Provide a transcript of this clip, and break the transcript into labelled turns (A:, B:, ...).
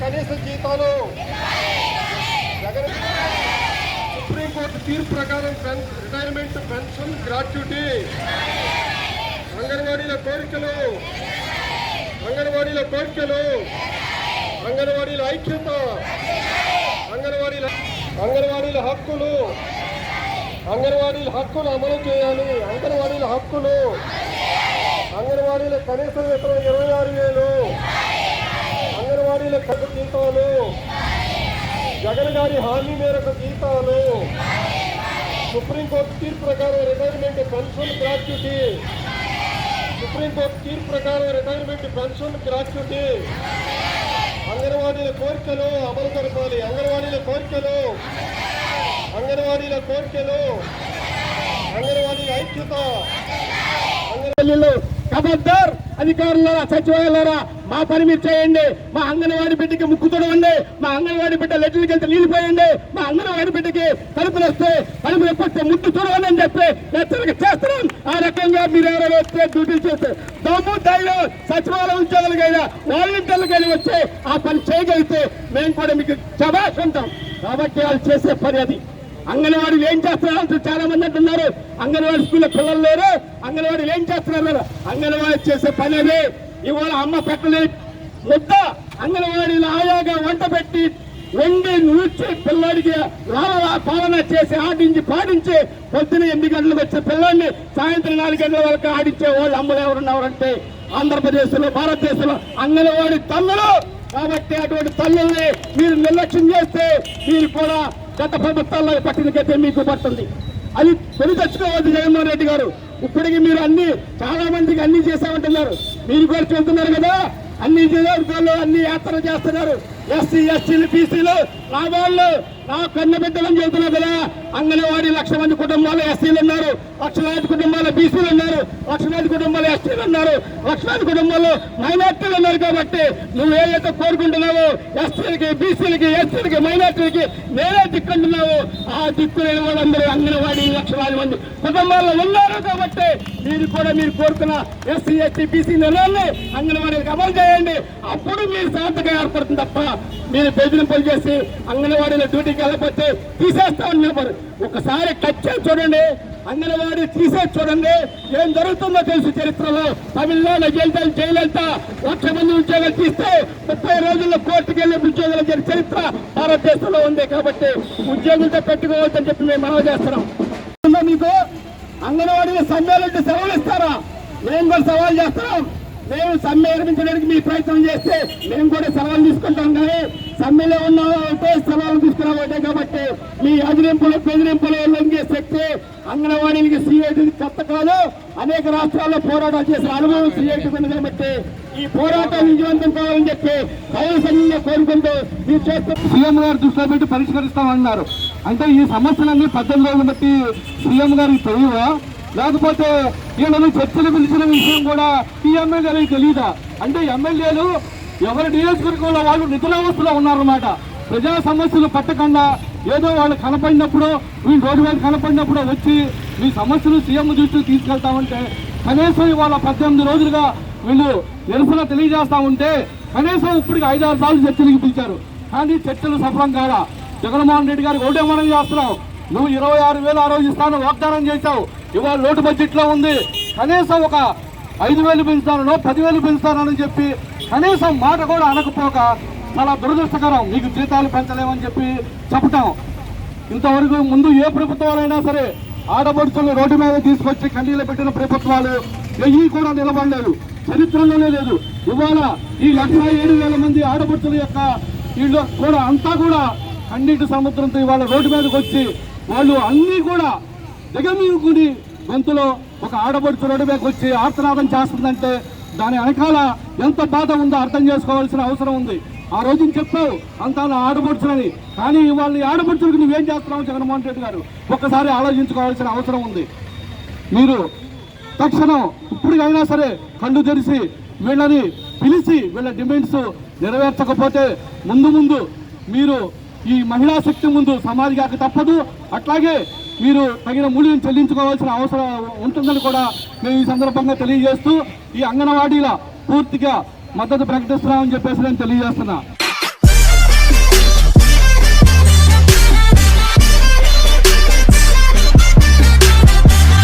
A: కనీస జీతాలు. సుప్రీంకోర్టు తీర్పు ప్రకారం రిటైర్మెంట్ పెన్షన్ గ్రాట్యుటీ. అంగన్వాడీల కోరికలు. అంగన్వాడీల కోరికలు. అంగన్వాడీల ఐక్యత. అంగన్వాడీల అంగన్వాడీల హక్కులు. అంగన్వాడీల హక్కులు అమలు చేయాలి. అంగన్వాడీల హక్కులు. అంగన్వాడీల కనీస వేతనం ఇరవై ఆరు వేలు. అంగన్వాడీల కథ జీతాలు జగన్ గారి హామీ మేరకు జీతాలు సుప్రీంకోర్టు తీర్పు ప్రకారం రిటైర్మెంట్ పెన్షన్ గ్రాట్యుటీ సుప్రీంకోర్టు తీర్పు ప్రకారం రిటైర్మెంట్ పెన్షన్ గ్రాట్యుటీ. అంగన్వాడీల కోరికలు అమలు జరపాలి. అంగన్వాడీల కోరికలు. అంగన్వాడీల కోరికలు. అంగన్వాడీల ఐక్యత.
B: అంగన్వాడీలో ఖబర్దార్ అధికారులారా సచివాలయాలారా మా పని మీరు చేయండి. మా అంగన్వాడి బిడ్డకి ముక్కు తొడవండి. మా అంగన్వాడి బిడ్డ లెటర్కి వెళ్తే నీళ్ళు పోయండి. మా అంగన్వాడి బిడ్డకి కలుపులు వస్తే కలుపులు ఎప్పటికే ముక్కు తొడవండి అని చెప్పి హెచ్చరిక చేస్తున్నాం. ఆ రకంగా మీరు ఎవరైనా వస్తే డ్యూటీలు చేస్తే దమ్ము ధైర్యం సచివాలయ ఉద్యోగులకైనా వాలంటీర్లకైనా వచ్చి ఆ పని చేయగలిగితే మేము కూడా మీకు శబాష్ ఉంటాం. కాబట్టి వాళ్ళు చేసే పని అది. అంగన్వాడీలు ఏం చేస్తున్నారు చాలా మంది అంటున్నారు. అంగన్వాడీ స్కూల్లో పిల్లలు లేరు. అంగన్వాడీలు ఏం చేస్తున్నారు అంగన్వాడీ చేసే పని అదే. ఇవాళ అమ్మ పెట్టలే. ముద్ద అంగన్వాడీలు ఆయాగా వంట పెట్టి వండి నూర్చి పిల్లాడికి లాల పాలన చేసి ఆడించి పాడించి పొద్దున ఎనిమిది గంటలకు వచ్చే పిల్లాడిని సాయంత్రం నాలుగు గంటల వరకు ఆడించే వాళ్ళు అమ్మలు ఎవరున్నారంటే ఆంధ్రప్రదేశ్లో భారతదేశంలో అంగన్వాడీ తల్లులు. కాబట్టి అటువంటి తల్లుల్ని మీరు నిర్లక్ష్యం చేస్తే మీరు కూడా గత ప్రభుత్వాల్లో పట్టినకైతే మీకు పడుతుంది. అది కొని తెచ్చుకోవద్దు జగన్మోహన్ రెడ్డి గారు. ఇప్పటికి మీరు అన్ని చాలా మందికి అన్ని చేశామంటున్నారు. మీరు కూడా చెబుతున్నారు కదా అన్ని జిల్లాలు అన్ని యాత్ర చేస్తున్నారు. ఎస్సీ ఎస్సీలు బీసీలు నా వాళ్ళు ఆ కన్న బిడ్డలను చెబుతున్నారు కదా. అంగన్వాడీ లక్ష మంది కుటుంబాలు ఎస్సీలు ఉన్నారు లక్షలాది కుటుంబాలు బీసీలు ఉన్నారు లక్షలాది కుటుంబాలు ఎస్టీలు ఉన్నారు లక్షలాది కుటుంబాలు మైనార్టీలు ఉన్నారు కాబట్టి నువ్వు ఏదైతే కోరుకుంటున్నావో ఎస్టీలకి బీసీలకి ఎస్సీలకి మైనార్టీలకి నేనే దిక్కుంటున్నావు ఆ దిక్కు లేని వాళ్ళందరూ అంగన్వాడీ లక్షలాది మంది కుటుంబాల్లో ఉన్నారు కాబట్టి మీరు కూడా మీరు కోరుకున్న ఎస్సీ ఎస్టీ బీసీ నిర్ణయాన్ని అంగన్వాడీలకు అమలు చేయండి. అప్పుడు మీరు శాంతగా ఏర్పడుతుంది తప్ప మీరు బెదిరింపులు చేసి అంగన్వాడీలో డ్యూటీకి వెళ్ళకపోతే తీసేస్తామని చెప్పారు. ఒకసారి టచ్ చేసి చూడండి అంగన్వాడీ తీసేసి చూడండి ఏం జరుగుతుందో తెలుసు చరిత్రలో. తమిళనాడు జైలు జైలంతా లక్ష మంది ఉద్యోగాలు తీస్తే ముప్పై రోజుల్లో కోర్టుకు వెళ్ళి ఉద్యోగాలు చరిత్ర భారతదేశంలో ఉంది కాబట్టి ఉద్యోగులతో పెట్టుకోవద్దని చెప్పి మేము మనవి చేస్తున్నాం. మీకు? అంగన్వాడీ సమ్మెలంటే సెలవులు ఇస్తారా? మేము కూడా సవాల్ చేస్తున్నాం. మేము సమ్మె నిర్మించడానికి మీ ప్రయత్నం చేస్తే మేము కూడా సెలవులు తీసుకుంటాం కానీ సమ్మెలో ఉన్న అయితే సెలవులు తీసుకురావటే కాబట్టి మీ అదిరింపులు బెదిరింపులు లొంగే శక్తి అంగన్వాడీలకి సీఐటీ కొత్త కాదు. అనేక రాష్ట్రాల్లో పోరాటాలు చేసిన అనుభవం సీఐటీ ఉంది కాబట్టి ఈ పోరాటం విజయవంతం కావాలని చెప్పి దైవసంగా కోరుకుంటూ మీరు చేస్తే
C: సీఎం గారు దృష్టిలో పెట్టి పరిష్కరిస్తామన్నారు. అంటే ఈ సమస్యలన్నీ పద్దెనిమిది రోజులు బట్టి సీఎం గారికి తెలియదా? లేకపోతే వీళ్ళని చర్చలు పిలిచిన విషయం కూడా ఈ ఎమ్మెల్యేలకు తెలియదా అంటే ఎమ్మెల్యేలు ఎవరి నియోజకవర్గంలో వాళ్ళు నిధులావస్థలో ఉన్నారన్నమాట. ప్రజా సమస్యలు పట్టకుండా ఏదో వాళ్ళు కనపడినప్పుడు వీళ్ళు రోడ్డు మీద కనపడినప్పుడు వచ్చి మీ సమస్యలు సీఎం దృష్టికి తీసుకెళ్తామంటే కనీసం ఇవాళ పద్దెనిమిది రోజులుగా వీళ్ళు నిరసన తెలియజేస్తా ఉంటే కనీసం ఇప్పటికి ఐదారు సార్లు చర్చలకు పిలిచారు. కానీ చర్చలు సఫలం కాదా జగన్మోహన్ రెడ్డి గారికి ఒకటే మనం చేస్తున్నాం నువ్వు ఇరవై ఆరు వేలు ఆ రోజు ఇస్తాను వాగ్దానం చేశావు. ఇవాళ లోటు బడ్జెట్లో ఉంది. కనీసం ఒక ఐదు వేలు పెంచుతానో పదివేలు పెంచుతానని చెప్పి కనీసం మాట కూడా అనకపోక చాలా దురదృష్టకరం. మీకు జీతాలు పెంచలేమని చెప్పి చెప్పటం. ఇంతవరకు ముందు ఏ ప్రభుత్వాలైనా సరే ఆడపడుచులు రోడ్డు మీద తీసుకొచ్చి కన్నీళ్ళు పెట్టిన ప్రభుత్వాలు ఎయ్యి కూడా నిలబడలేదు. చరిత్రలోనే లేదు. ఇవాళ ఈ లక్ష ఏడు వేల మంది ఆడపడుచుల యొక్క వీళ్ళు కూడా అంతా కూడా కన్నీటి సముద్రంతో ఇవాళ రోడ్డు మీదకి వచ్చి వాళ్ళు అన్నీ కూడా దిగమీరుకుని గొంతులో ఒక ఆడబడుచు రోడ్డు మీదకి వచ్చి ఆర్తనాదం చేస్తుందంటే దాని వెనకాల ఎంత బాధ ఉందో అర్థం చేసుకోవాల్సిన అవసరం ఉంది. ఆ రోజు చెప్పావు అంతా నా ఆడపడుచులని కానీ ఇవాళ నీ ఆడపడుచులకు నువ్వేం చేస్తున్నావు జగన్మోహన్ రెడ్డి గారు? ఒక్కసారి ఆలోచించుకోవాల్సిన అవసరం ఉంది. మీరు తక్షణం ఇప్పటికైనా సరే కళ్ళు తెరిచి వీళ్ళని పిలిచి వీళ్ళ డిమాండ్స్ నెరవేర్చకపోతే ముందు ముందు మీరు ఈ మహిళా శక్తి ముందు సమాధిగాక తప్పదు. అట్లాగే మీరు తగిన మూల్యం చెల్లించుకోవాల్సిన అవసరం ఉంటుందని కూడా మేము ఈ సందర్భంగా తెలియజేస్తూ ఈ అంగన్వాడీల పూర్తిగా మద్దతు ప్రకటిస్తున్నామని చెప్పేసి నేను తెలియజేస్తున్నా.